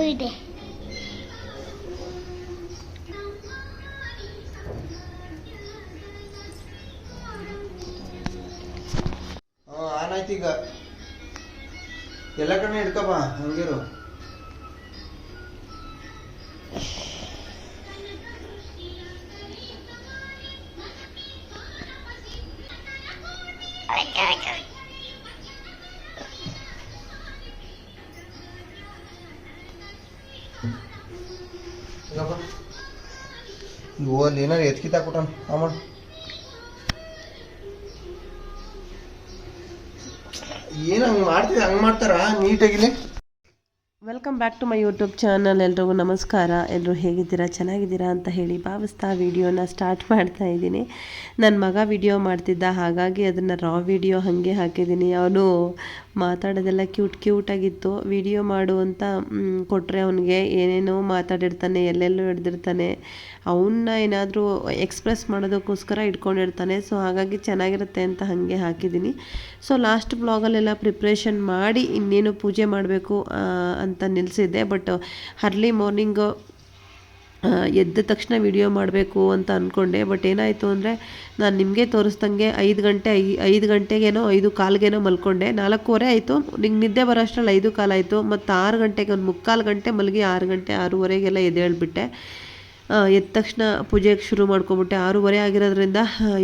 ತಪ್ಪಿದ್ದಲ್ಲಿ ಪೇಳ ಪಲ್ಲ ಪೇಳ ಪಲ್ಲ ಪಲ್ಲಪ್ಪ ಓಯ್ದೆ on ಆಯ್ತು ಈಗ. ಎಲ್ಲ ಕಡೆ ಹಿಡ್ಕಪ್ಪ ಹಂಗಿರು. ಏನು welcome back to my YouTube channel ಎಲ್ರಿಗೂ ನಮಸ್ಕಾರ. ಎಲ್ಲರೂ ಹೇಗಿದ್ದೀರಾ? ಚೆನ್ನಾಗಿದ್ದೀರಾ ಅಂತ ಹೇಳಿ ಭಾವಿಸ್ತಾ ವಿಡಿಯೋನ ಸ್ಟಾರ್ಟ್ ಮಾಡ್ತಾ ಇದ್ದೀನಿ. ನನ್ನ ಮಗ ವಿಡಿಯೋ ಮಾಡ್ತಿದ್ದ, ಹಾಗಾಗಿ ಅದನ್ನು ರಾ ವಿಡಿಯೋ ಹಾಗೆ ಹಾಕಿದ್ದೀನಿ. ಅವನು ಮಾತಾಡೋದೆಲ್ಲ ಕ್ಯೂಟ್ ಕ್ಯೂಟಾಗಿತ್ತು ವಿಡಿಯೋ ಮಾಡು ಅಂತ ಕೊಟ್ಟರೆ ಅವನಿಗೆ ಏನೇನೋ ಮಾತಾಡಿರ್ತಾನೆ, ಎಲ್ಲೆಲ್ಲೋ ಹಿಡ್ದಿರ್ತಾನೆ ಅವನ್ನ ಏನಾದರೂ ಎಕ್ಸ್ಪ್ರೆಸ್ ಮಾಡೋದಕ್ಕೋಸ್ಕರ ಇಟ್ಕೊಂಡಿರ್ತಾನೆ. ಸೊ ಹಾಗಾಗಿ ಚೆನ್ನಾಗಿರುತ್ತೆ ಅಂತ ಹಾಗೆ ಹಾಕಿದ್ದೀನಿ. ಸೊ ಲಾಸ್ಟ್ ಬ್ಲಾಗಲ್ಲೆಲ್ಲ ಪ್ರಿಪ್ರೇಷನ್ ಮಾಡಿ ಇನ್ನೇನು ಪೂಜೆ ಮಾಡಬೇಕು ಅಂತ ನಿಲ್ಲಿಸಿದ್ದೆ ಬಟ್ ಅರ್ಲಿ ಮಾರ್ನಿಂಗು ಎದ್ದ ತಕ್ಷಣ ವಿಡಿಯೋ ಮಾಡಬೇಕು ಅಂತ ಅಂದ್ಕೊಂಡೆ ಬಟ್ ಏನಾಯಿತು ಅಂದರೆ, ನಾನು ನಿಮಗೆ ತೋರಿಸ್ದಂಗೆ ಐದು ಗಂಟೆ, ಐ, ಐದು ಗಂಟೆಗೇನೋ, ಐದು ಕಾಲ್ಗೇನೋ ಮಲ್ಕೊಂಡೆ. ನಾಲ್ಕೂವರೆ ಆಯಿತು. ನಿಂಗೆ ನಿದ್ದೆ ಬರೋ ಅಷ್ಟರಲ್ಲಿ ಐದು ಕಾಲು ಆಯಿತು. ಮತ್ತು ಆರು ಗಂಟೆಗೆ ಒಂದು ಮುಕ್ಕಾಲು ಗಂಟೆ ಮಲಗಿ ಆರು ಗಂಟೆ ಆರೂವರೆಗೆಲ್ಲ ಎದ್ದೇಳ್ಬಿಟ್ಟೆ. ಎದ್ದ ತಕ್ಷಣ ಪೂಜೆಗೆ ಶುರು ಮಾಡ್ಕೊಂಬಿಟ್ಟೆ. ಆರೂವರೆ ಆಗಿರೋದ್ರಿಂದ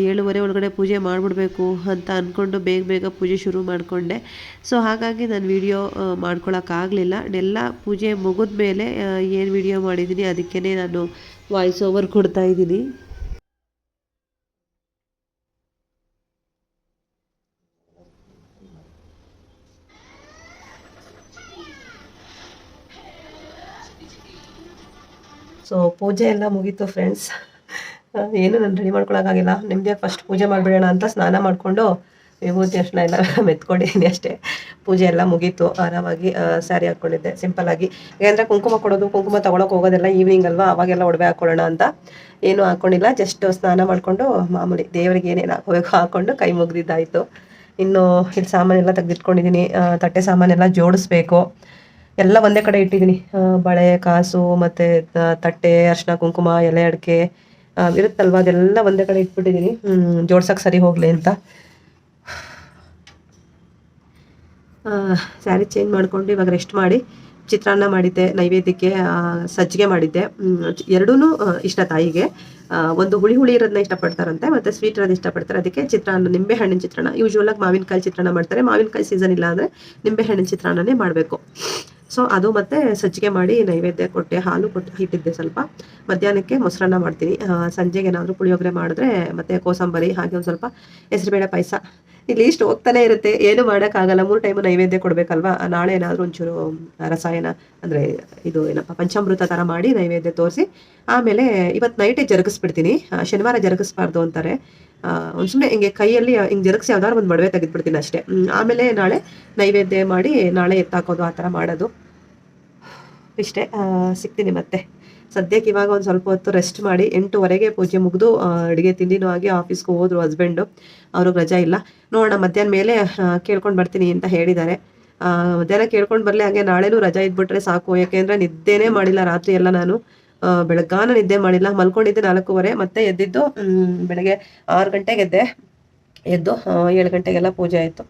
ಏಳುವರೆ ಒಳಗಡೆ ಪೂಜೆ ಮಾಡಿಬಿಡ್ಬೇಕು ಅಂತ ಅಂದ್ಕೊಂಡು ಬೇಗ ಬೇಗ ಪೂಜೆ ಶುರು ಮಾಡಿಕೊಂಡೆ. ಸೊ ಹಾಗಾಗಿ ನಾನು ವಿಡಿಯೋ ಮಾಡ್ಕೊಳಕ್ಕಾಗಲಿಲ್ಲ ಎಲ್ಲ ಪೂಜೆ ಮುಗಿದ ಮೇಲೆ ಏನು ವಿಡಿಯೋ ಮಾಡಿದ್ದೀನಿ ಅದಕ್ಕೇ ನಾನು ವಾಯ್ಸ್ ಓವರ್ ಕೊಡ್ತಾ ಸೊ ಪೂಜೆ ಎಲ್ಲ ಮುಗೀತು ಫ್ರೆಂಡ್ಸ್ ಏನು ನಾನು ರೆಡಿ ಮಾಡ್ಕೊಳಕ್ಕಾಗಿಲ್ಲ. ನಿಮಗೆ ಫಸ್ಟ್ ಪೂಜೆ ಮಾಡಿಬಿಡೋಣ ಅಂತ ಸ್ನಾನ ಮಾಡಿಕೊಂಡು ವಿಭೂತಿ ಅರ್ಶನ ಎಲ್ಲ ಮೆತ್ಕೊಂಡಿದ್ದೀನಿ ಅಷ್ಟೇ. ಪೂಜೆ ಎಲ್ಲ ಮುಗೀತು. ಆರಾಮಾಗಿ ಸ್ಯಾರಿ ಹಾಕ್ಕೊಂಡಿದ್ದೆ ಸಿಂಪಲ್ಲಾಗಿ ಯಾಕಂದರೆ ಕುಂಕುಮ ಕೊಡೋದು, ಕುಂಕುಮ ತೊಗೊಳಕ್ಕೆ ಹೋಗೋದೆಲ್ಲ ಈವ್ನಿಂಗ್ ಅಲ್ವಾ? ಅವಾಗೆಲ್ಲ ಒಡವೆ ಹಾಕ್ಕೊಳ್ಳೋಣ ಅಂತ ಏನೂ ಹಾಕ್ಕೊಂಡಿಲ್ಲ ಜಸ್ಟ್ ಸ್ನಾನ ಮಾಡಿಕೊಂಡು ಮಾಮೂಲಿ ದೇವರಿಗೆ ಏನೇನು ಹಾಕೋಬೇಕು ಹಾಕ್ಕೊಂಡು ಕೈ ಮುಗ್ದಿದ್ದಾಯಿತು. ಇನ್ನು ಇಲ್ಲಿ ಸಾಮಾನೆಲ್ಲ ತೆಗೆದಿಟ್ಕೊಂಡಿದ್ದೀನಿ. ತಟ್ಟೆ ಸಾಮಾನೆಲ್ಲ ಜೋಡಿಸ್ಬೇಕು. ಎಲ್ಲ ಒಂದೇ ಕಡೆ ಇಟ್ಟಿದ್ದೀನಿ. ಬಳೆ, ಕಾಸು, ಮತ್ತು ತಟ್ಟೆ, ಅರ್ಶಿನ, ಕುಂಕುಮ, ಎಲೆ, ಅಡಿಕೆ ಇರುತ್ತಲ್ವ? ಅದೆಲ್ಲ ಒಂದೇ ಕಡೆ ಇಟ್ಬಿಟ್ಟಿದ್ದೀನಿ. ಜೋಡ್ಸಕ್ಕೆ ಸರಿ ಹೋಗಲಿ ಅಂತ. ಸ್ಯಾರಿ ಚೇಂಜ್ ಮಾಡಿಕೊಂಡು ಇವಾಗ ರೆಸ್ಟ್ ಮಾಡಿ, ಚಿತ್ರಾನ್ನ ಮಾಡಿದ್ದೆ, ನೈವೇದ್ಯಕ್ಕೆ ಸಜ್ಜಿಗೆ ಮಾಡಿದ್ದೆ. ಎರಡೂ ಇಷ್ಟ ತಾಯಿಗೆ. ಒಂದು ಹುಳಿ ಹುಳಿ ಇರೋದನ್ನ ಇಷ್ಟಪಡ್ತಾರಂತೆ, ಮತ್ತೆ ಸ್ವೀಟ್ ಇರೋದು ಇಷ್ಟಪಡ್ತಾರೆ. ಅದಕ್ಕೆ ಚಿತ್ರಾನ್ನ, ನಿಂಬೆ ಹಣ್ಣಿನ ಚಿತ್ರಾನ್ನ. ಯೂಶುವಲ್ ಆಗಿ ಮಾವಿನಕಾಯಿ ಚಿತ್ರಾನ್ನ ಮಾಡ್ತಾರೆ. ಮಾವಿನಕಾಯಿ ಸೀಸನ್ ಇಲ್ಲ ಅಂದರೆ ನಿಂಬೆ ಹಣ್ಣಿನ ಚಿತ್ರಾನ್ನನೇ ಮಾಡಬೇಕು. ಸೊ ಅದು ಮತ್ತೆ ಸಜ್ಜಿಗೆ ಮಾಡಿ ನೈವೇದ್ಯ ಕೊಟ್ಟೆ, ಹಾಲು ಕೊಟ್ಟು ಇಟ್ಟಿದ್ದೆ ಸ್ವಲ್ಪ. ಮಧ್ಯಾಹ್ನಕ್ಕೆ ಮೊಸರನ್ನ ಮಾಡ್ತೀನಿ. ಸಂಜೆಗೆ ಏನಾದರೂ ಪುಳಿಯೋಗರೆ ಮಾಡಿದ್ರೆ ಮತ್ತೆ ಕೋಸಂಬರಿ, ಹಾಗೆ ಒಂದು ಸ್ವಲ್ಪ ಹೆಸರುಬೇಳೆ ಪಾಯಸ. ಇಲ್ಲಿ ಇಷ್ಟು ಹೋಗ್ತಾನೆ ಇರುತ್ತೆ. ಏನು ಮಾಡೋಕ್ಕಾಗಲ್ಲ. ಮೂರು ಟೈಮು ನೈವೇದ್ಯ ಕೊಡಬೇಕಲ್ವಾ? ನಾಳೆ ಏನಾದರೂ ಒಂಚೂರು ರಸಾಯನ, ಅಂದರೆ ಇದು ಏನಪ್ಪ, ಪಂಚಾಮೃತ ಥರ ಮಾಡಿ ನೈವೇದ್ಯ ತೋರಿಸಿ, ಆಮೇಲೆ ಇವತ್ತು ನೈಟೇ ಜರುಗಿಸ್ಬಿಡ್ತೀನಿ. ಶನಿವಾರ ಜರುಗಿಸ್ಬಾರ್ದು ಅಂತಾರೆ. ಒಂದು ಸುಮ್ಮನೆ ಹಿಂಗೆ ಕೈಯಲ್ಲಿ ಹಿಂಗೆ ಜರುಗಿಸಿ ಯಾವ್ದಾದ್ರು ಒಂದು ಮಡವೆ ತೆಗೆದ್ಬಿಡ್ತೀನಿ ಅಷ್ಟೇ. ಆಮೇಲೆ ನಾಳೆ ನೈವೇದ್ಯ ಮಾಡಿ ನಾಳೆ ಎತ್ತಾಕೋದು ಆ ಥರ ಮಾಡೋದು. ಇಷ್ಟೇ. ಸಿಗ್ತೀನಿ ಮತ್ತೆ. ಸದ್ಯಕ್ಕೆ ಇವಾಗ ಒಂದು ಸ್ವಲ್ಪ ಹೊತ್ತು ರೆಸ್ಟ್ ಮಾಡಿ ಎಂಟುವರೆಗೆ ಪೂಜೆ ಮುಗಿದು ಅಡುಗೆ ತಿಂಡಿನೂ ಆಗಿ ಆಫೀಸ್ಗೆ ಹೋದ್ರು ಹಸ್ಬೆಂಡು ಅವ್ರಿಗೆ ರಜಾ ಇಲ್ಲ. ನೋಡೋಣ, ಮಧ್ಯಾಹ್ನ ಮೇಲೆ ಕೇಳ್ಕೊಂಡು ಬರ್ತೀನಿ ಅಂತ ಹೇಳಿದ್ದಾರೆ. ಮಧ್ಯಾಹ್ನ ಕೇಳ್ಕೊಂಡು ಬರಲಿ, ಹಾಗೆ ನಾಳೆನೂ ರಜಾ ಇದ್ಬಿಟ್ರೆ ಸಾಕು. ಯಾಕೆಂದರೆ ನಿದ್ದೆನೇ ಮಾಡಿಲ್ಲ ರಾತ್ರಿ ಎಲ್ಲ ನಾನು. ಬೆಳಗಾನ ನಿದ್ದೆ ಮಾಡಿಲ್ಲ. ಮಲ್ಕೊಂಡಿದ್ದೆ ನಾಲ್ಕೂವರೆ, ಮತ್ತೆ ಎದ್ದಿದ್ದು ಬೆಳಗ್ಗೆ ಆರು ಗಂಟೆಗೆ ಎದ್ದೆ. ಎದ್ದು ಏಳು ಗಂಟೆಗೆಲ್ಲ ಪೂಜೆ ಆಯಿತು.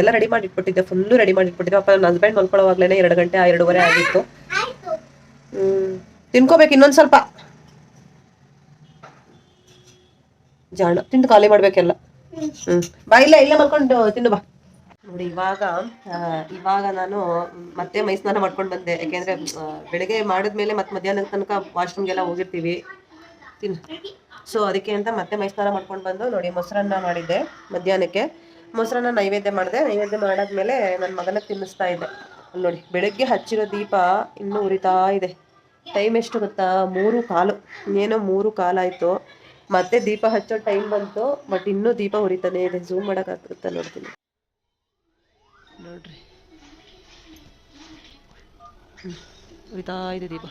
ಎಲ್ಲ ರೆಡಿ ಮಾಡಿ ಇಟ್ಬಿಟ್ಟಿದ್ದೆ ಫುಲ್ಲು ರೆಡಿ ಮಾಡಿ ಇಟ್ಬಿಟ್ಟಿದ್ದೆ ಅಪ್ಪ, ನನ್ನ ಹಸ್ಬೆಂಡ್ ಮಲ್ಕೊಳ್ಳೋವಾಗ್ಲೇ ಎರಡು ಗಂಟೆ, ಎರಡೂವರೆ ಆಗಿತ್ತು. ತಿನ್ಕೋಬೇಕು ಇನ್ನೊಂದು ಸ್ವಲ್ಪ. ಜಾಣ, ತಿಂದು ಖಾಲಿ ಮಾಡ್ಬೇಕೆಲ್ಲ. ಹ್ಮ್, ಬಾ, ಇಲ್ಲ ಇಲ್ಲ ಮಲ್ಕೊಂಡು ತಿನ್ನು, ಬಾ. ನೋಡಿ, ಇವಾಗ ಇವಾಗ ನಾನು ಮತ್ತೆ ಮೈ ಸ್ನಾನ ಮಾಡ್ಕೊಂಡು ಬಂದೆ. ಯಾಕೆಂದ್ರೆ ಬೆಳಿಗ್ಗೆ ಬೆಳಗ್ಗೆ ಮಾಡಿದ್ಮೇಲೆ ಮತ್ತೆ ಮಧ್ಯಾಹ್ನದ ತನಕ ವಾಶ್ರೂಮ್ಗೆಲ್ಲ ಹೋಗಿರ್ತೀವಿ. ತಿನ್ ಸೊ ಅದಕ್ಕೆ ಅಂತ ಮತ್ತೆ ಮೈ ಸ್ನಾನ ಮಾಡ್ಕೊಂಡು ಬಂದು ನೋಡಿ, ಮೊಸರನ್ನ ಮಾಡಿದ್ದೆ ಮಧ್ಯಾಹ್ನಕ್ಕೆ. ಮೊಸರನ್ನ ನೈವೇದ್ಯ ಮಾಡಿದೆ. ನೈವೇದ್ಯ ಮಾಡಾದ್ಮೇಲೆ ನನ್ನ ಮಗನ ತಿನ್ನಿಸ್ತಾ ಇದ್ದೆ. ಅಲ್ಲಿ ನೋಡಿ, ಬೆಳಗ್ಗೆ ಹಚ್ಚಿರೋ ದೀಪ ಇನ್ನೂ ಉರಿತಾ ಇದೆ. ಟೈಮ್ ಎಷ್ಟು ಗೊತ್ತಾ? ಮೂರು ಕಾಲು. ಏನೋ ಮೂರು ಕಾಲಾಯಿತು ಮತ್ತೆ ದೀಪ ಹಚ್ಚೋ ಟೈಮ್ ಬಂತು. ಬಟ್ ಇನ್ನೂ ದೀಪ ಉರಿತಾನೆ ಇದೆ. ಝೂಮ್ ಮಾಡೋಕ್ಕಾಗುತ್ತಾ ನೋಡ್ತೀನಿ. ನೋಡ್ರಿ. ಉರಿತಾ ಇದೆ ದೀಪ.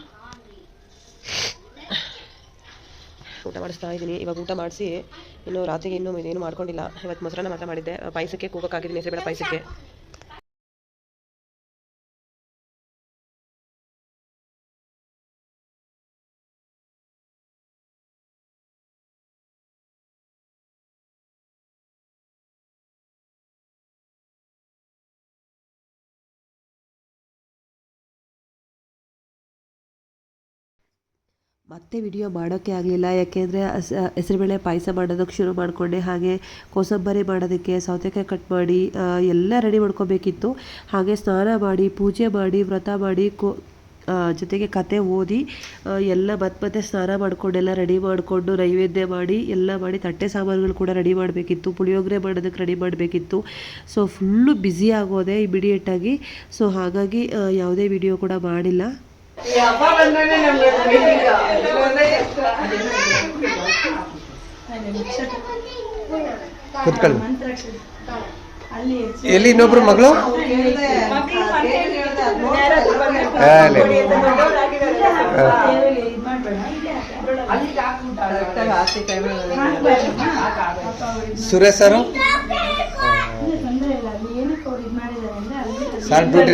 ಊಟ ಮಾಡಿಸ್ತಾ ಇದ್ದೀನಿ. ಇವಾಗ ಊಟ ಮಾಡಿಸಿ, ಇನ್ನು ರಾತ್ರಿಗೆ ಇನ್ನೂ ಏನು ಮಾಡ್ಕೊಂಡಿಲ್ಲ. ಇವತ್ತು ಮೊಸರನ್ನ ಮಾತ್ರ ಮಾಡಿದ್ದೆ. ಪಾಯಸಕ್ಕೆ ಕೂಗಕ್ಕಾಗಿದ್ದೀನಿ. ಬೇಡ ಪಾಯಸಕ್ಕೆ. ಮತ್ತೆ ವಿಡಿಯೋ ಮಾಡೋಕ್ಕೆ ಆಗಲಿಲ್ಲ. ಯಾಕೆಂದರೆ ಹೆಸರುಬೇಳೆ ಪಾಯಸ ಮಾಡೋದಕ್ಕೆ ಶುರು ಮಾಡಿಕೊಂಡೆ. ಹಾಗೆ ಕೋಸಂಬರಿ ಮಾಡೋದಕ್ಕೆ ಸೌತೆಕಾಯಿ ಕಟ್ ಮಾಡಿ ಎಲ್ಲ ರೆಡಿ ಮಾಡ್ಕೋಬೇಕಿತ್ತು. ಹಾಗೆ ಸ್ನಾನ ಮಾಡಿ, ಪೂಜೆ ಮಾಡಿ, ವ್ರತ ಮಾಡಿ, ಕೋ ಜೊತೆಗೆ ಕತೆ ಓದಿ ಎಲ್ಲ ಮತ್ತೆ ಮತ್ತೆ ಸ್ನಾನ ಮಾಡ್ಕೊಂಡೆಲ್ಲ ರೆಡಿ ಮಾಡಿಕೊಂಡು, ನೈವೇದ್ಯ ಮಾಡಿ, ಎಲ್ಲ ಮಾಡಿ, ತಟ್ಟೆ ಸಾಮಾನುಗಳು ಕೂಡ ರೆಡಿ ಮಾಡಬೇಕಿತ್ತು. ಪುಳಿಯೋಗರೆ ಮಾಡೋದಕ್ಕೆ ರೆಡಿ ಮಾಡಬೇಕಿತ್ತು. ಸೊ ಫುಲ್ಲು ಬ್ಯುಸಿ ಆಗೋದೆ ಇಮಿಡಿಯೇಟಾಗಿ ಸೊ ಹಾಗಾಗಿ ಯಾವುದೇ ವಿಡಿಯೋ ಕೂಡ ಮಾಡಿಲ್ಲ. ಕೂತ್ಕೊಳ್ಳಿ. ಎಲ್ಲಿ ಇನ್ನೊಬ್ರು ಮಗಳು? ಅಲ್ಲಿ. ಸುರೇಶ್ ಸರ್? ಸರ್ ಡ್ಯೂಟಿ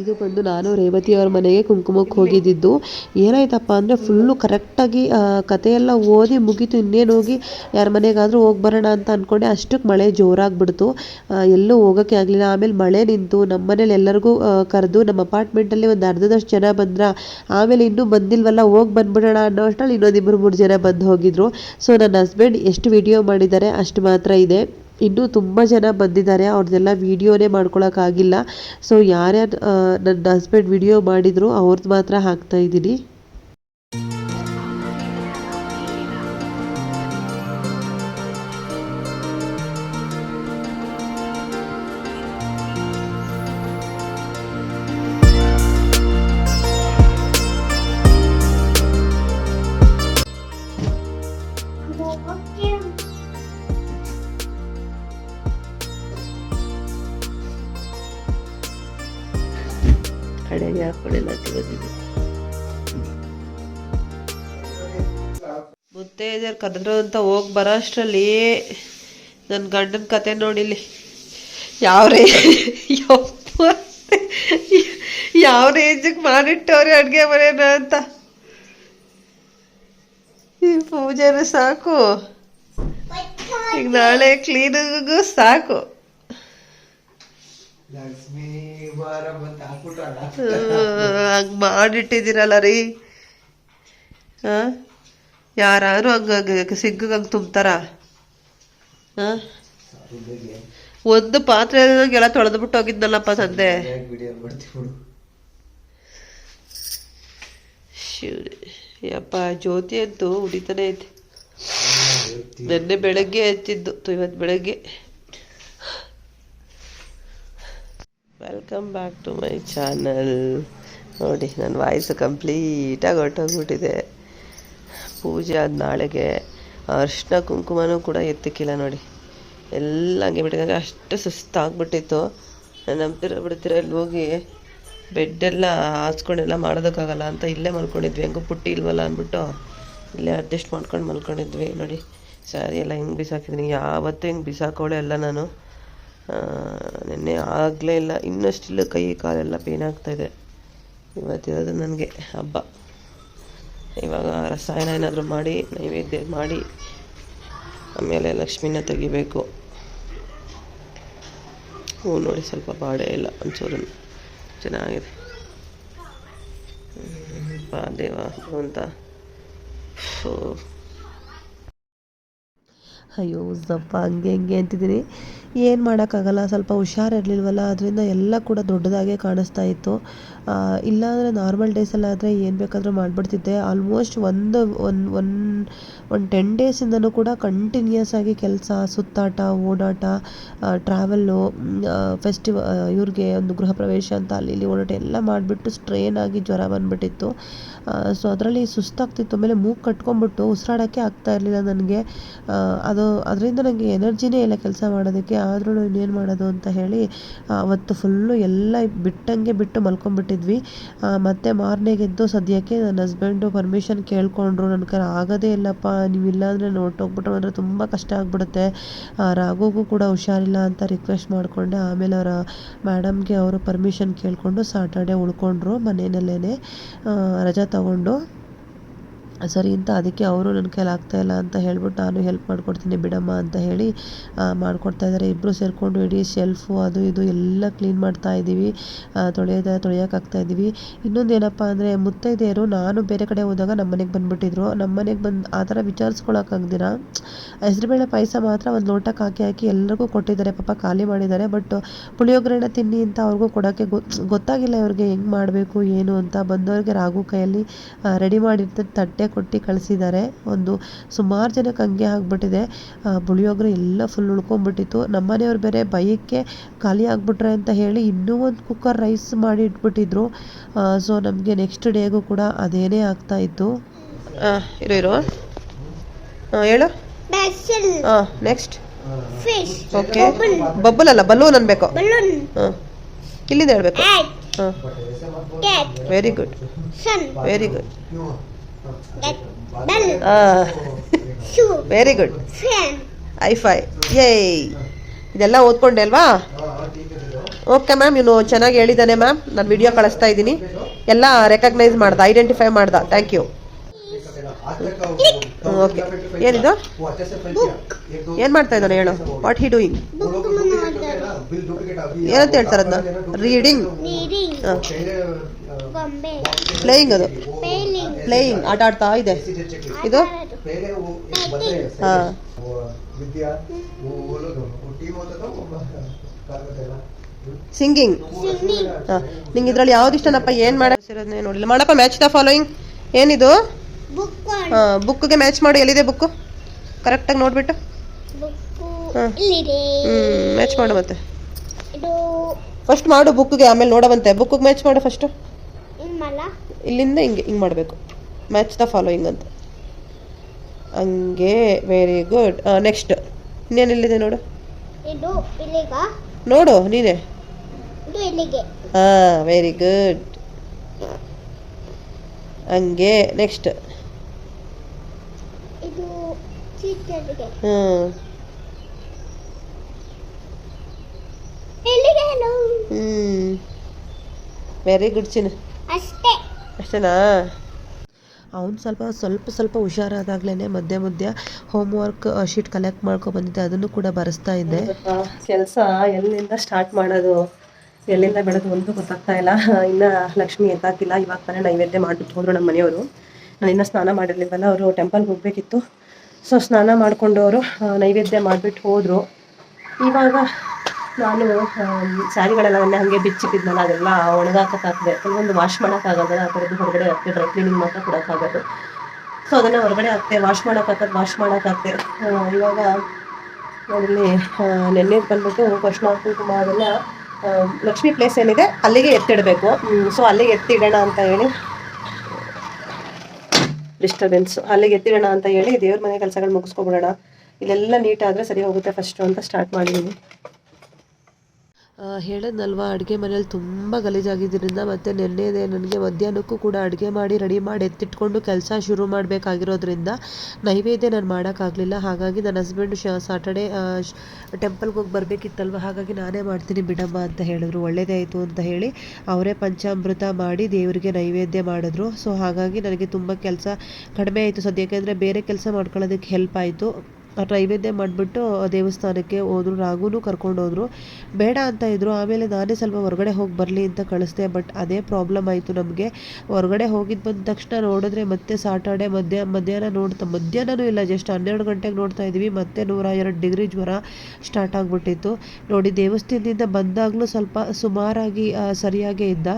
ಇದು ಬಂದು ನಾನು ರೇವತಿಯವ್ರ ಮನೆಗೆ ಕುಂಕುಮಕ್ಕೆ ಹೋಗಿದ್ದಿದ್ದು ಏನಾಯ್ತಪ್ಪ ಅಂದರೆ ಫುಲ್ಲು ಕರೆಕ್ಟಾಗಿ ಕಥೆಯೆಲ್ಲ ಓದಿ ಮುಗೀತು. ಇನ್ನೇನು ಹೋಗಿ ಯಾರ ಮನೆಗಾದರೂ ಹೋಗಿ ಬರೋಣ ಅಂತ ಅಂದ್ಕೊಂಡೆ ಅಷ್ಟಕ್ಕೆ ಮಳೆ ಜೋರಾಗ್ಬಿಡ್ತು. ಎಲ್ಲೂ ಹೋಗೋಕ್ಕೆ ಆಗಲಿಲ್ಲ. ಆಮೇಲೆ ಮಳೆ ನಿಂತು ನಮ್ಮ ಮನೇಲಿ ಎಲ್ಲರಿಗೂ ಕರೆದು ನಮ್ಮ ಅಪಾರ್ಟ್ಮೆಂಟಲ್ಲಿ ಒಂದು ಅರ್ಧದಷ್ಟು ಜನ ಬಂದ್ರ, ಆಮೇಲೆ ಇನ್ನೂ ಬಂದಿಲ್ವಲ್ಲ, ಹೋಗಿ ಬಂದ್ಬಿಡೋಣ ಅನ್ನೋ ಅಷ್ಟರಲ್ಲಿ ಇನ್ನೊಂದಿಬ್ಬರು ಮೂರು ಜನ ಬಂದು ಹೋಗಿದ್ರು. ಸೊ, ನನ್ನ ಹಸ್ಬೆಂಡ್ ಎಷ್ಟು ವಿಡಿಯೋ ಮಾಡಿದ್ದಾರೆ ಅಷ್ಟು ಮಾತ್ರ ಇದೆ. ಇನ್ನೂ ತುಂಬ ಜನ ಬಂದಿದ್ದಾರೆ, ಅವ್ರದ್ದೆಲ್ಲ ವೀಡಿಯೋನೇ ಮಾಡ್ಕೊಳಕ್ಕಾಗಿಲ್ಲ ಸೊ ಯಾರ್ಯಾರು ನನ್ನ ಹಸ್ಬೆಂಡ್ ವಿಡಿಯೋ ಮಾಡಿದ್ರು ಅವ್ರದ್ದು ಮಾತ್ರ ಹಾಕ್ತಾ ಇದ್ದೀನಿ. ಮುತ್ತೈದೆಯರು ಕರೆದ್ರು ಅಂತ ಹೋಗಿ ಬರೋ ಅಷ್ಟರಲ್ಲಿ ನನ್ನ ಗಂಡನ ಕತೆ ನೋಡಿಲಿ ಯಾವ ರೇ ಯಪ್ಪ. ಯಾವ ರೇಂಜಿಗೆ ಮಾಡಿಟ್ಟವ್ರೆ ಅಡುಗೆ ಮನೇನ ಅಂತ. ಈ ಪೂಜೆನೂ ಸಾಕು. ಈಗ ನಾಳೆ ಕ್ಲೀನಿಗೂ ಸಾಕು. ಹಂಗೆ ಮಾಡಿಟ್ಟಿದ್ದೀರಲ್ಲ ರೀ. ಹಾಂ? ಯಾರು ಹಂಗೆ ಸಿಗ್ಗಗೆ ತುಂಬ್ತಾರ? ಹಾಂ? ಒಂದು ಪಾತ್ರೆ ಎಲ್ಲ ತೊಳೆದ್ಬಿಟ್ಟು ಹೋಗಿದ್ನಲ್ಲಪ್ಪ ತಂದೆ. ಶಿವ್ರಿ ಯಪ್ಪ, ಜ್ಯೋತಿ ಅಂತೂ ಉಡಿತಾನೆ ಐತಿ. ನಿನ್ನೆ ಬೆಳಗ್ಗೆ ತು ಇವತ್ತು ಬೆಳಗ್ಗೆ. Welcome back to my channel ನೋಡಿ, ನನ್ನ ವಾಯ್ಸ್ ಕಂಪ್ಲೀಟಾಗಿ ಹೊರಟೋಗ್ಬಿಟ್ಟಿದೆ. ಪೂಜೆ ಆದ ನಾಳೆಗೆ ಅರ್ಶಿನ ಕುಂಕುಮನೂ ಕೂಡ ಎತ್ತಿಕ್ಕಿಲ್ಲ ನೋಡಿ. ಎಲ್ಲ ಹಂಗೆ ಬಿಟ್ಟಿದ್ದಾರೆ ಅಷ್ಟು ಸುಸ್ತಾಗ್ಬಿಟ್ಟಿತ್ತು. ನಾನು ನಂಬ್ತಿರೋ ಬಿಡ್ತಿರೋ ಅಲ್ಲಿ ಹೋಗಿ ಬೆಡ್ಡೆಲ್ಲ ಹಾಸ್ಕೊಂಡೆಲ್ಲ ಮಾಡೋದಕ್ಕಾಗಲ್ಲ ಅಂತ ಇಲ್ಲೇ ಮಲ್ಕೊಂಡಿದ್ವಿ. ಹೆಂಗೋ ಪುಟ್ಟಿ ಇಲ್ವಲ್ಲ ಅಂದ್ಬಿಟ್ಟು ಇಲ್ಲೇ ಅಡ್ಜಸ್ಟ್ ಮಾಡ್ಕೊಂಡು ಮಲ್ಕೊಂಡಿದ್ವಿ ನೋಡಿ. ಸ್ಯಾರಿ ಎಲ್ಲ ಹಿಂಗೆ ಬಿಸಾಕಿದ್ದೀನಿ ಯಾವತ್ತೂ ಹಿಂಗೆ ಬಿಸಾಕೋಳೆ ಎಲ್ಲ ನಾನು. ನಿನ್ನೆ ಆಗಲೇ ಇಲ್ಲ. ಇನ್ನಷ್ಟಿಲ್ಲ ಕೈ ಕಾಲೆಲ್ಲ ಪೇನ್ ಆಗ್ತಾಯಿದೆ ಇವತ್ತಿರೋದು ನನಗೆ ಹಬ್ಬ. ಇವಾಗ ರಸಾಯನ ಏನಾದರೂ ಮಾಡಿ, ನೈವೇದ್ಯ ಮಾಡಿ, ಆಮೇಲೆ ಲಕ್ಷ್ಮಿನ ತೆಗಿಬೇಕು. ಹ್ಞೂ ನೋಡಿ ಸ್ವಲ್ಪ ಬಾಡೇ ಇಲ್ಲ ಒಂಚೂರು ಚೆನ್ನಾಗಿದೆ. ದೇವ ಅಂತ. ಅಯ್ಯೋ, ಸಪ್ಪ, ಹಂಗೆ ಹಂಗೆ ಅಂತಿದ್ದೀನಿ. ಏನು ಮಾಡೋಕ್ಕಾಗಲ್ಲ, ಸ್ವಲ್ಪ ಹುಷಾರಿರಲಿಲ್ವಲ್ಲ, ಅದರಿಂದ ಎಲ್ಲ ಕೂಡ ದೊಡ್ಡದಾಗೆ ಕಾಣಿಸ್ತಾ ಇತ್ತು. ಇಲ್ಲಾಂದರೆ ನಾರ್ಮಲ್ ಡೇಸಲ್ಲಾದರೆ ಏನು ಬೇಕಾದರೂ ಮಾಡಿಬಿಡ್ತಿದ್ದೆ. ಆಲ್ಮೋಸ್ಟ್ ಒಂದು ಒನ್ ಒನ್ ಒಂದು ಟೆನ್ ಡೇಸಿಂದನೂ ಕೂಡ ಕಂಟಿನ್ಯೂಸ್ ಆಗಿ ಕೆಲಸ, ಸುತ್ತಾಟ, ಓಡಾಟ ಟ್ರಾವೆಲ್ಲು ಫೆಸ್ಟಿವ ಇವ್ರಿಗೆ ಒಂದು ಗೃಹ ಪ್ರವೇಶ ಅಂತ ಅಲ್ಲಿ ಇಲ್ಲಿ ಓಡಾಟ ಎಲ್ಲ ಮಾಡಿಬಿಟ್ಟು ಸ್ಟ್ರೈನ್ ಆಗಿ ಜ್ವರ ಬಂದುಬಿಟ್ಟಿತ್ತು. ಸೊ ಅದರಲ್ಲಿ ಸುಸ್ತಾಗ್ತಿತ್ತು. ಆಮೇಲೆ ಮೂಗು ಕಟ್ಕೊಂಡ್ಬಿಟ್ಟು ಉಸಿರಾಡೋಕ್ಕೆ ಆಗ್ತಾ ಇರಲಿಲ್ಲ ನನಗೆ. ಅದು, ಅದರಿಂದ ನನಗೆ ಎನರ್ಜಿನೇ ಇಲ್ಲ ಕೆಲಸ ಮಾಡೋದಕ್ಕೆ. ಆದ್ರೂ ಇನ್ನೇನು ಮಾಡೋದು ಅಂತ ಹೇಳಿ ಅವತ್ತು ಫುಲ್ಲು ಎಲ್ಲ ಬಿಟ್ಟಂಗೆ ಬಿಟ್ಟು ಮಲ್ಕೊಂಡ್ಬಿಟ್ಟಿದ್ವಿ. ಮತ್ತು ಮಾರ್ನಿಂಗ್ ಎದ್ದು ಸದ್ಯಕ್ಕೆ ನನ್ನ ಹಸ್ಬೆಂಡು ಪರ್ಮಿಷನ್ ಕೇಳಿಕೊಂಡ್ರು. ನನ್ನ ಕೈ ಆಗೋದೇ ಇಲ್ಲಪ್ಪ, ನೀವು ನಾನು ಹೊರ್ಟೋಗ್ಬಿಟ್ರು ಅಂದರೆ ತುಂಬ ಕಷ್ಟ ಆಗಿಬಿಡುತ್ತೆ. ರಾಘುಗೂ ಕೂಡ ಹುಷಾರಿಲ್ಲ ಅಂತ ರಿಕ್ವೆಸ್ಟ್ ಮಾಡಿಕೊಂಡೆ. ಆಮೇಲೆ ಅವರ ಮೇಡಮ್ಗೆ ಅವರು ಪರ್ಮಿಷನ್ ಕೇಳಿಕೊಂಡು ಸಾಟರ್ಡೆ ಉಳ್ಕೊಂಡ್ರು ಮನೆಯಲ್ಲೇ ರಜಾ ತಗೊಂಡು. ಸರಿ ಅಂತ ಅದಕ್ಕೆ ಅವರು ನನ್ನ ಕೈಲಿ ಆಗ್ತಾಯಿಲ್ಲ ಅಂತ ಹೇಳ್ಬಿಟ್ಟು ನಾನು ಹೆಲ್ಪ್ ಮಾಡಿಕೊಡ್ತೀನಿ ಬಿಡಮ್ಮ ಅಂತ ಹೇಳಿ ಮಾಡಿಕೊಡ್ತಾ ಇದ್ದಾರೆ. ಇಬ್ಬರು ಸೇರಿಕೊಂಡು ಇಡೀ ಶೆಲ್ಫು ಅದು ಇದು ಎಲ್ಲ ಕ್ಲೀನ್ ಮಾಡ್ತಾ ಇದ್ದೀವಿ. ತೊಳೆಯೋದ ತೊಳೆಯೋಕ್ಕಾಗ್ತಾ ಇದ್ದೀವಿ. ಇನ್ನೊಂದು ಏನಪ್ಪ ಅಂದರೆ ಮುತ್ತೈದೆಯರು, ನಾನು ಬೇರೆ ಕಡೆ ಹೋದಾಗ ನಮ್ಮ ಮನೆಗೆ ಬಂದುಬಿಟ್ಟಿದ್ರು. ನಮ್ಮ ಮನೆಗೆ ಬಂದು ಆ ಥರ ವಿಚಾರಿಸ್ಕೊಳಕ್ಕಾಗ್ದಿರ ಹೆಸರುಬೇಳೆ ಪಾಯಸ ಮಾತ್ರ ಒಂದು ಲೋಟಕ್ಕೆ ಹಾಕಿ ಹಾಕಿ ಎಲ್ಲರಿಗೂ ಕೊಟ್ಟಿದ್ದಾರೆ. ಪಾಪ ಖಾಲಿ ಮಾಡಿದ್ದಾರೆ. ಬಟ್ ಪುಳಿಯೋಗರೆನ ತಿನ್ನಿ ಅಂತ ಅವ್ರಿಗೂ ಕೊಡೋಕ್ಕೆ ಗೊತ್ತಾಗಿಲ್ಲ ಇವ್ರಿಗೆ ಹೆಂಗೆ ಮಾಡಬೇಕು, ಏನು ಅಂತ ಬಂದವ್ರಿಗೆ ರಾಗು ಕೈಯಲ್ಲಿ ರೆಡಿ ಮಾಡಿರ್ತ ತಟ್ಟೆ ಕೊಟ್ಟು ಕಳಿಸಿದ್ದಾರೆ. ಒಂದು ಸುಮಾರು ಜನಕ್ಕೆ ಹಂಗೆ ಆಗಿಬಿಟ್ಟಿದೆ. ಪುಳಿಯೋಗರೆ ಎಲ್ಲ ಫುಲ್ ಉಳ್ಕೊಂಬಿಟ್ಟಿತ್ತು ನಮ್ಮನೆಯವ್ರು ಬೇರೆ ಭಯಕ್ಕೆ ಖಾಲಿ ಆಗಿಬಿಟ್ರೆ ಅಂತ ಹೇಳಿ ಇನ್ನೂ ಒಂದು ಕುಕ್ಕರ್ ರೈಸ್ ಮಾಡಿ ಇಟ್ಬಿಟ್ಟಿದ್ರು. ಸೊ ನಮಗೆ ನೆಕ್ಸ್ಟ್ ಡೇಗೂ ಕೂಡ ಅದೇನೇ ಆಗ್ತಾ ಇತ್ತು. ಇರೋ ಇರೋ. ಹೇಳು. ಹಾಂ ನೆಕ್ಸ್ಟ್ ಓಕೆ ಬಬ್ಬಲ್ ಅಲ್ಲ ಬಲೂನ್ ಅನ್ಬೇಕು. ಹಾಂ ಇಲ್ಲಿಂದ ಹೇಳ್ಬೇಕು. ಹಾಂ very good very good very good I ಫೈ ಏಯ್ ಇದೆಲ್ಲ ಓದ್ಕೊಂಡೆ ಅಲ್ವಾ ಓಕೆ ಮ್ಯಾಮ್ ಇವನು ಚೆನ್ನಾಗಿ ಹೇಳಿದ್ದಾನೆ ಮ್ಯಾಮ್ ನಾನು ವಿಡಿಯೋ ಕಳಿಸ್ತಾ ಇದ್ದೀನಿ. ಎಲ್ಲ ರೆಕಗ್ನೈಸ್ ಮಾಡ್ದ ಐಡೆಂಟಿಫೈ ಮಾಡ್ದ. ಥ್ಯಾಂಕ್ ಯು ಓಕೆ ಏನಿದು? ಏನು ಮಾಡ್ತಾ ಇದ್ದಾನೆ ಹೇಳು? ವಾಟ್ ಹಿ ಡೂಯಿಂಗ್ ಏನಂತ ಹೇಳ್ತಾರೆ ಅದನ್ನ ರೀಡಿಂಗ್ ಪ್ಲೇಯಿಂಗ್ ಅದು. ಪ್ಲೇಯಿಂಗ್ ಆಟ ಆಡ್ತಾ ಇದೆ. ಇದು? ಹಾಂ. ಸಿಂಗಿಂಗ್ ನಿಂಗೆ ಇದರಲ್ಲಿ ಯಾವ್ದು ಇಷ್ಟನಪ್ಪ? ಏನು ಮಾಡೋದಿರೋದನ್ನೇ ನೋಡಿಲ್ಲ. ಮಾಡಪ್ಪ ಮ್ಯಾಚ್ ದ ಫಾಲೋಯಿಂಗ್ ಏನಿದು? ಹಾಂ ಬುಕ್ಗೆ ಮ್ಯಾಚ್ ಮಾಡು. ಎಲ್ಲಿದೆ ಬುಕ್ಕು ಕರೆಕ್ಟಾಗಿ ನೋಡಿಬಿಟ್ಟು ನೋಡ್ಬಿಟ್ಟು. ಹಾಂ. ಹ್ಞೂ ಮ್ಯಾಚ್ ಮಾಡು ಮತ್ತೆ. ಫಸ್ಟ್ ಮಾಡು ಬುಕ್ಗೆ ಆಮೇಲೆ ನೋಡವಂತೆ. ಬುಕ್ಕಿಗೆ ಮ್ಯಾಚ್ ಮಾಡು ಫಸ್ಟು ಇಲ್ಲಿಂದ ಹಿಂಗೆ ಹಿಂಗೆ ಮಾಡಬೇಕು. ಮ್ಯಾಚ್ ದ ಫಾಲೋಯಿಂಗ್ ಅಂತ ಹಂಗೆ ವೆರಿ ಗುಡ್ ನೆಕ್ಸ್ಟ್ ಇನ್ನೇನಿಲ್ಲಿದೆ ನೋಡು? ಇದು ಇಲ್ಲಿಗ? ನೋಡು ನೀನೇ. ಇದು ಇಲ್ಲಿಗೆ. ಹಾಂ ವೆರಿ ಗುಡ್ ಹಂಗೆ ನೆಕ್ಸ್ಟ್ ಇದು ಹ್ಞೂ ಇಲ್ಲಿಗೆ. ಹ್ಞೂ ವೆರಿ ಗುಡ್ ಚಿನ್ನ. ಅಷ್ಟೇ. ಅಷ್ಟೇನಾ? ಅವ್ನು ಸ್ವಲ್ಪ ಸ್ವಲ್ಪ ಸ್ವಲ್ಪ ಹುಷಾರಾದಾಗ್ಲೇ ಮಧ್ಯೆ ಮಧ್ಯೆ ಹೋಮ್ ವರ್ಕ್ ಶೀಟ್ ಕಲೆಕ್ಟ್ ಮಾಡ್ಕೊ ಬಂದಿದ್ದೆ. ಅದನ್ನು ಕೂಡ ಬರೆಸ್ತಾ ಇದ್ದೆ. ಕೆಲಸ ಎಲ್ಲಿಂದ ಸ್ಟಾರ್ಟ್ ಮಾಡೋದು, ಎಲ್ಲಿಂದ ಬೆಳೆದು ಒಂದು ಗೊತ್ತಾಗ್ತಾ ಇಲ್ಲ. ಇನ್ನು ಲಕ್ಷ್ಮಿ ಎದ್ದಾಕಿಲ್ಲ. ಇವಾಗ ತಾನೇ ನೈವೇದ್ಯ ಮಾಡಿಬಿಟ್ಟು ಹೋದ್ರು ನಮ್ಮ ಮನೆಯವರು. ನಾನು ಇನ್ನೂ ಸ್ನಾನ ಮಾಡಿರ್ಲಿಲ್ವಲ್ಲ, ಅವರು ಟೆಂಪಲ್ಗೆ ಹೋಗಬೇಕಿತ್ತು. ಸೊ ಸ್ನಾನ ಮಾಡಿಕೊಂಡು ಅವರು ನೈವೇದ್ಯ ಮಾಡಿಬಿಟ್ಟು ಹೋದರು. ಇವಾಗ ನಾನು ಸ್ಯಾರಿಗಳೆಲ್ಲ ಹಂಗೆ ಬಿಚ್ಚಿಟ್ಟಿದ್ನಲ್ಲ ಅದೆಲ್ಲ ಒಣಗಾಕಕ್ಕಾಗ್ತದೆ ಕೆಲವೊಂದು ವಾಶ್ ಮಾಡೋಕ್ಕಾಗಲ್ಲ, ಆ ಥರದ್ದು ಹೊರಗಡೆ ಹಾಕ್ತೆ ಡ್ರೈ ಕ್ಲೀನಿಂಗ್ ಮಾತ್ರ ಕೊಡೋಕ್ಕಾಗೋದು. ಸೊ ಅದನ್ನು ಹೊರಗಡೆ ಹಾಕ್ತೆ ವಾಶ್ ಮಾಡೋಕ್ಕಾಗತ್ತೆ ವಾಶ್ ಮಾಡೋಕ್ಕಾಗ್ತೆ ಇವಾಗ ಅದರಲ್ಲಿ ನೆನ್ನೆ ಬಂದ್ಬಿಟ್ಟು ಕೃಷ್ಣ ಕುಂಕುಮ ಅದೆಲ್ಲ ಲಕ್ಷ್ಮಿ ಪ್ಲೇಸ್ ಏನಿದೆ, ಅಲ್ಲಿಗೆ ಎತ್ತಿಡಬೇಕು. ಸೊ ಅಲ್ಲಿಗೆ ಎತ್ತಿಡೋಣ ಅಂತ ಹೇಳಿ ಡಿಸ್ಟರ್ಬೆನ್ಸ್ ಅಲ್ಲಿಗೆ ಎತ್ತಿಡೋಣ ಅಂತ ಹೇಳಿ ದೇವ್ರ ಮನೆ ಕೆಲಸಗಳು ಮುಗಿಸ್ಕೊಬಿಡೋಣ. ಇಲ್ಲೆಲ್ಲ ನೀಟಾದರೆ ಸರಿ ಹೋಗುತ್ತೆ ಫಸ್ಟು ಅಂತ ಸ್ಟಾರ್ಟ್ ಮಾಡಿದ್ದೀನಿ ಹೇಳಿದ್ನಲ್ವ, ಅಡುಗೆ ಮನೇಲಿ ತುಂಬ ಗಲೀಜಾಗಿದ್ದರಿಂದ ಮತ್ತು ನೆನ್ನೆದೆ ನನಗೆ ಮಧ್ಯಾಹ್ನಕ್ಕೂ ಕೂಡ ಅಡುಗೆ ಮಾಡಿ, ರೆಡಿ ಮಾಡಿ ಎತ್ತಿಟ್ಕೊಂಡು ಕೆಲಸ ಶುರು ಮಾಡಬೇಕಾಗಿರೋದ್ರಿಂದ ನೈವೇದ್ಯ ನಾನು ಮಾಡೋಕ್ಕಾಗಲಿಲ್ಲ. ಹಾಗಾಗಿ ನನ್ನ ಹಸ್ಬೆಂಡ್ ಶ ಸಾಟರ್ಡೆ ಟೆಂಪಲ್ಗೆ ಹೋಗಿ ಬರಬೇಕಿತ್ತಲ್ವ? ಹಾಗಾಗಿ ನಾನೇ ಮಾಡ್ತೀನಿ ಬಿಡಮ್ಮ ಅಂತ ಹೇಳಿದ್ರು. ಒಳ್ಳೆಯದೇ ಆಯಿತು ಅಂತ ಹೇಳಿ ಅವರೇ ಪಂಚಾಮೃತ ಮಾಡಿ ದೇವರಿಗೆ ನೈವೇದ್ಯ ಮಾಡಿದ್ರು. ಸೊ ಹಾಗಾಗಿ ನನಗೆ ತುಂಬ ಕೆಲಸ ಕಡಿಮೆ ಆಯಿತು ಸದ್ಯಕ್ಕೆ. ಅಂದರೆ ಬೇರೆ ಕೆಲಸ ಮಾಡ್ಕೊಳ್ಳೋದಕ್ಕೆ ಹೆಲ್ಪ್ ಆಯಿತು. ನೈವೇದ್ಯ ಮಾಡಿಬಿಟ್ಟು ದೇವಸ್ಥಾನಕ್ಕೆ ಹೋದ್ರು, ರಾಗುನು ಕರ್ಕೊಂಡು ಹೋದ್ರು. ಬೇಡ ಅಂತ ಇದ್ರು, ಆಮೇಲೆ ನಾನೇ ಸ್ವಲ್ಪ ಹೊರಗಡೆ ಹೋಗಿ ಬರಲಿ ಅಂತ ಕಳಿಸ್ದೆ, ಬಟ್ ಅದೇ ಪ್ರಾಬ್ಲಮ್ ಆಯಿತು ನಮಗೆ. ಹೊರಗಡೆ ಹೋಗಿದ್ದು ಬಂದ ತಕ್ಷಣ ನೋಡಿದ್ರೆ ಮತ್ತೆ ಸಾಟರ್ಡೆ ಮಧ್ಯ, ಮಧ್ಯಾಹ್ನ ನೋಡ್ತಾ, ಮಧ್ಯಾಹ್ನನೂ ಇಲ್ಲ, ಜಸ್ಟ್ ಹನ್ನೆರಡು ಗಂಟೆಗೆ ನೋಡ್ತಾ ಇದ್ವಿ, ಮತ್ತೆ ನೂರ ಎರಡು ಡಿಗ್ರಿ ಜ್ವರ ಸ್ಟಾರ್ಟ್ ಆಗಿಬಿಟ್ಟಿತ್ತು. ನೋಡಿ, ದೇವಸ್ಥಾನದಿಂದ ಬಂದಾಗಲೂ ಸ್ವಲ್ಪ ಸುಮಾರಾಗಿ ಸರಿಯಾಗೇ ಇದ್ದ.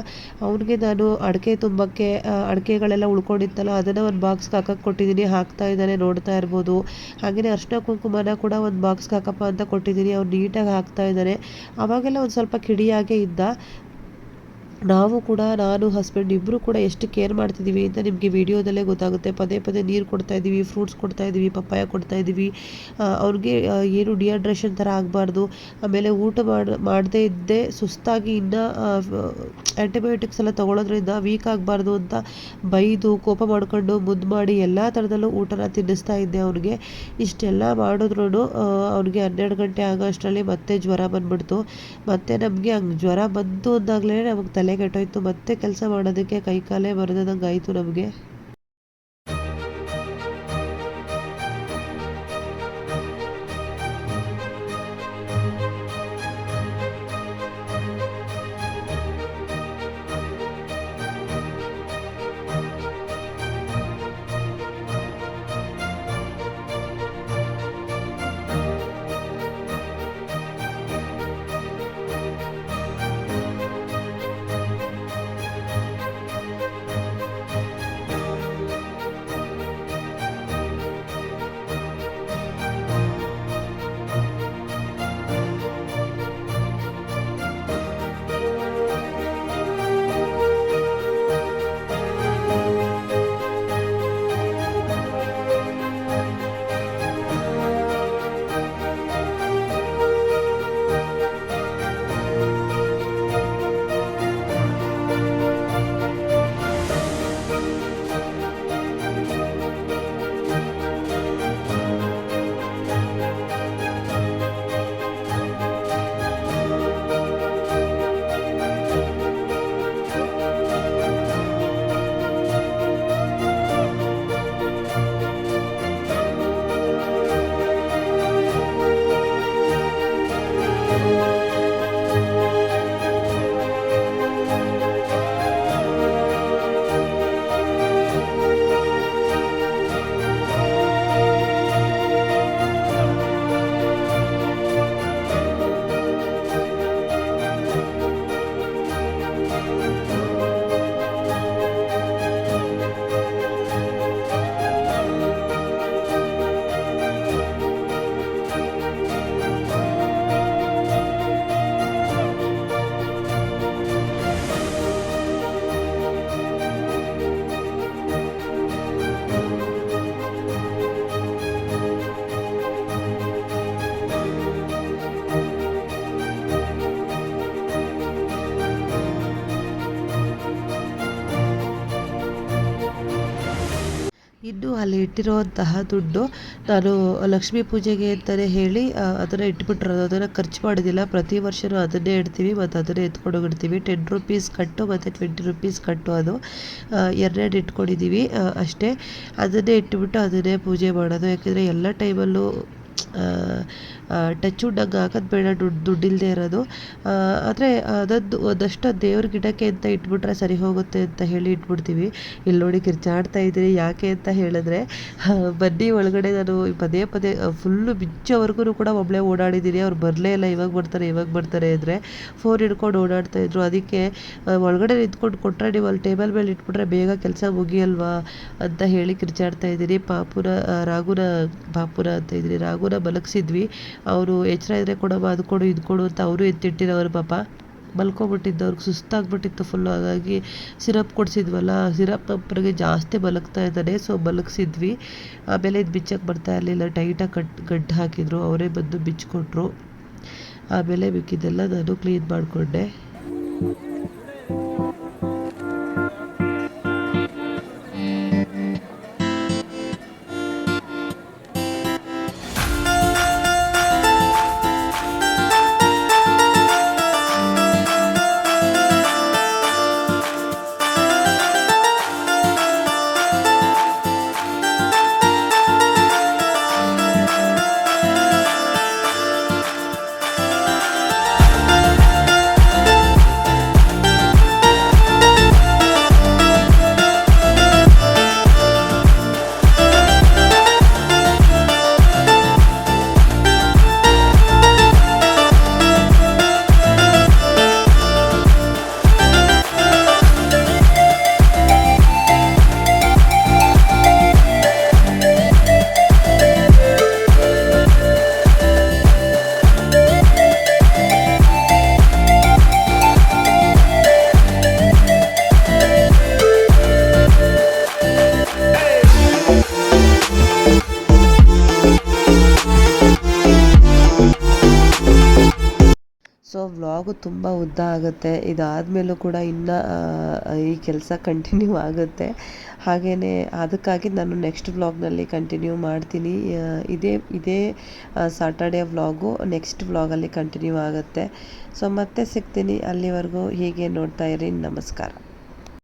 ಅವನಿಗೆ ನಾನು ಅಡಿಕೆ ತುಂಬಕ್ಕೆ ಅಡಿಕೆಗಳೆಲ್ಲ ಉಳ್ಕೊಂಡಿತ್ತಲ್ಲ, ಅದನ್ನು ಒಂದು ಬಾಕ್ಸ್ಗೆ ಹಾಕಕ್ಕೆ ಕೊಟ್ಟಿದ್ದೀನಿ ಹಾಕ್ತಾ ಇದ್ದಾನೆ, ನೋಡ್ತಾ ಇರ್ಬೋದು. ಹಾಗೆಯೇ ಅರ್ಶಿನ ಕುಂಕುಮನ ಕೂಡ ಒಂದು ಬಾಕ್ಸ್ಗೆ ಹಾಕಪ್ಪ ಅಂತ ಕೊಟ್ಟಿದ್ದೀನಿ ಅವ್ರು ನೀಟಾಗಿ ಹಾಕ್ತಾ ಇದ್ದಾರೆ ಅವಾಗೆಲ್ಲ ಒಂದು ಸ್ವಲ್ಪ ಕಿಡಿಯಾಗೆ ಇದ್ದ. ನಾವು ಕೂಡ, ನಾನು ಹಸ್ಬೆಂಡ್ ಇಬ್ಬರು ಕೂಡ ಎಷ್ಟು ಕೇರ್ ಮಾಡ್ತಿದ್ದೀವಿ ಅಂತ ನಿಮಗೆ ವಿಡಿಯೋದಲ್ಲೇ ಗೊತ್ತಾಗುತ್ತೆ. ಪದೇ ಪದೇ ನೀರು ಕೊಡ್ತಾ ಇದ್ದೀವಿ ಫ್ರೂಟ್ಸ್ ಕೊಡ್ತಾ ಇದ್ದೀವಿ ಪಪ್ಪಾಯ ಕೊಡ್ತಾ ಇದ್ದೀವಿ ಅವ್ರಿಗೆ ಏನು ಡಿಹೈಡ್ರೇಷನ್ ಥರ ಆಗಬಾರ್ದು. ಆಮೇಲೆ ಊಟ ಮಾಡಿ, ಮಾಡದೇ ಇದ್ದೇ ಸುಸ್ತಾಗಿ ಇನ್ನೂ ಆ್ಯಂಟಿಬಯೋಟಿಕ್ಸ್ ಎಲ್ಲ ತೊಗೊಳೋದ್ರಿಂದ ವೀಕ್ ಆಗಬಾರ್ದು ಅಂತ ಬೈದು, ಕೋಪ ಮಾಡಿಕೊಂಡು ಮುದ್ದು ಮಾಡಿ ಎಲ್ಲ ಥರದಲ್ಲೂ ಊಟನ ತಿನ್ನಿಸ್ತಾ ಇದ್ದೆ ಅವ್ರಿಗೆ. ಇಷ್ಟೆಲ್ಲ ಮಾಡಿದ್ರೂ ಅವ್ನಿಗೆ ಹನ್ನೆರಡು ಗಂಟೆ ಆಗೋ ಅಷ್ಟರಲ್ಲಿ ಮತ್ತೆ ಜ್ವರ ಬಂದ್ಬಿಡ್ತು. ಮತ್ತೆ ನಮಗೆ ಹಂಗೆ ಜ್ವರ ಬಂತು ಅಂದಾಗಲೇ ನಮಗೆ ತಲೆ ಕೆಟ್ಟೋಯ್ತು ಮತ್ತೆ ಕೆಲಸ ಮಾಡೋದಕ್ಕೆ ಕೈಕಾಲೇ ಬರದಂಗಾಯ್ತು ನಮಗೆ. ಅಲ್ಲಿ ಇಟ್ಟಿರುವಂತಹ ದುಡ್ಡು ನಾನು ಲಕ್ಷ್ಮೀ ಪೂಜೆಗೆ ಅಂತಲೇ ಹೇಳಿ ಅದನ್ನು ಇಟ್ಬಿಟ್ಟಿರೋದು ಅದನ್ನು ಖರ್ಚು ಮಾಡೋದಿಲ್ಲ. ಪ್ರತಿ ವರ್ಷವೂ ಅದನ್ನೇ ಇಡ್ತೀವಿ ಮತ್ತು ಅದನ್ನೇ ಎತ್ಕೊಂಡು ಹೋಗಿಡ್ತೀವಿ ಟೆನ್ ರುಪೀಸ್ ಕಟ್ಟು ಮತ್ತು ಟ್ವೆಂಟಿ ರುಪೀಸ್ ಕಟ್ಟು ಅದು. ಎರಡೆರಡು ಇಟ್ಕೊಂಡಿದ್ದೀವಿ ಅಷ್ಟೇ. ಅದನ್ನೇ ಇಟ್ಬಿಟ್ಟು ಅದನ್ನೇ ಪೂಜೆ ಮಾಡೋದು. ಯಾಕೆಂದರೆ ಎಲ್ಲ ಟೈಮಲ್ಲೂ ಟಚ್ ಉಡ್ಡಂಗೆ ಹಾಕೋದು ಬೇಡ ದುಡ್ಡು ದುಡ್ಡಿಲ್ಲದೆ ಇರೋದು. ಆದರೆ ಅದದ್ದು, ಅದಷ್ಟು ದೇವ್ರ ಗಿಡಕ್ಕೆ ಅಂತ ಇಟ್ಬಿಟ್ರೆ ಸರಿ ಹೋಗುತ್ತೆ ಅಂತ ಹೇಳಿ ಇಟ್ಬಿಡ್ತೀವಿ. ಇಲ್ಲಿ ನೋಡಿ ಕಿರ್ಚಾಡ್ತಾ ಇದ್ದೀರಿ, ಯಾಕೆ ಅಂತ ಹೇಳಿದ್ರೆ ಬನ್ನಿ ಒಳಗಡೆ ನಾನು ಪದೇ ಪದೇ ಫುಲ್ಲು ಬಿಚ್ಚೋವರೆಗೂ ಕೂಡ ಒಬ್ಬಳೇ ಓಡಾಡಿದ್ದೀನಿ ಅವ್ರು ಬರಲೇ ಇಲ್ಲ, ಇವಾಗ ಬರ್ತಾರೆ ಇವಾಗ ಬರ್ತಾರೆ ಅಂದರೆ ಫೋನ್ ಹಿಡ್ಕೊಂಡು ಓಡಾಡ್ತಾ ಇದ್ರು. ಅದಕ್ಕೆ ಒಳಗಡೆ ನಿಂತ್ಕೊಂಡು ಕೊಟ್ಟರೆ ನೀವು ಅಲ್ಲಿ ಟೇಬಲ್ ಮೇಲೆ ಇಟ್ಬಿಟ್ರೆ ಬೇಗ ಕೆಲಸ ಮುಗಿಯಲ್ವಾ ಅಂತ ಹೇಳಿ ಕಿರ್ಚಾಡ್ತಾ ಇದ್ದೀನಿ ಪಾಪುರ ರಾಗುರ ಪಾಪುರ ಅಂತ ಇದ್ದೀನಿ ರಾಗುನ ಮಲಗಿಸಿದ್ವಿ ಅವರು ಎಚ್ಚರ ಇದ್ರೆ ಕೊಡಮ್ಮ ಅದು ಕೊಡು, ಇದು ಕೊಡು ಅಂತ ಅವರು ಎತ್ತಿಟ್ಟಿರೋರು ಪಾಪ. ಮಲ್ಕೊಬಿಟ್ಟಿದ್ದು ಅವ್ರಿಗೆ ಸುಸ್ತಾಗ್ಬಿಟ್ಟಿತ್ತು ಫುಲ್ಲು ಹಾಗಾಗಿ ಸಿರಪ್ ಕೊಡಿಸಿದ್ವಲ್ಲ, ಸಿರಪ್ ಅವರಿಗೆ ಜಾಸ್ತಿ ಮಲಗ್ತಾ ಇದ್ದಾನೆ ಸೊ ಮಲಗಿಸಿದ್ವಿ ಆಮೇಲೆ ಇದು ಬಿಚ್ಚಕ್ಕೆ ಬರ್ತಾ ಇರಲಿಲ್ಲ ಟೈಟಾಗಿ ಕಟ್, ಗಡ್ಡು ಹಾಕಿದ್ರು, ಅವರೇ ಬಂದು ಬಿಚ್ಚಿಕೊಟ್ರು ಆಮೇಲೆ ಮಿಕ್ಕಿದ್ದೆಲ್ಲ ನಾನು ಕ್ಲೀನ್ ಮಾಡಿಕೊಂಡೆ. ತುಂಬ ಉದ್ದ ಆಗುತ್ತೆ. ಇದಾದಮೇಲೂ ಕೂಡ ಇನ್ನು ಈ ಕೆಲಸ ಕಂಟಿನ್ಯೂ ಆಗುತ್ತೆ. ಹಾಗೆಯೇ ಅದಕ್ಕಾಗಿ ನಾನು ನೆಕ್ಸ್ಟ್ ವ್ಲಾಗ್ನಲ್ಲಿ ಕಂಟಿನ್ಯೂ ಮಾಡ್ತೀನಿ. ಇದೇ ಇದೇ ಸಾಟರ್ಡೆ ವ್ಲಾಗು ನೆಕ್ಸ್ಟ್ ವ್ಲಾಗಲ್ಲಿ ಕಂಟಿನ್ಯೂ ಆಗುತ್ತೆ. ಸೊ ಮತ್ತೆ ಸಿಗ್ತೀನಿ. ಅಲ್ಲಿವರೆಗೂ ಹೀಗೆ ನೋಡ್ತಾ ಇರಿ. ನಮಸ್ಕಾರ.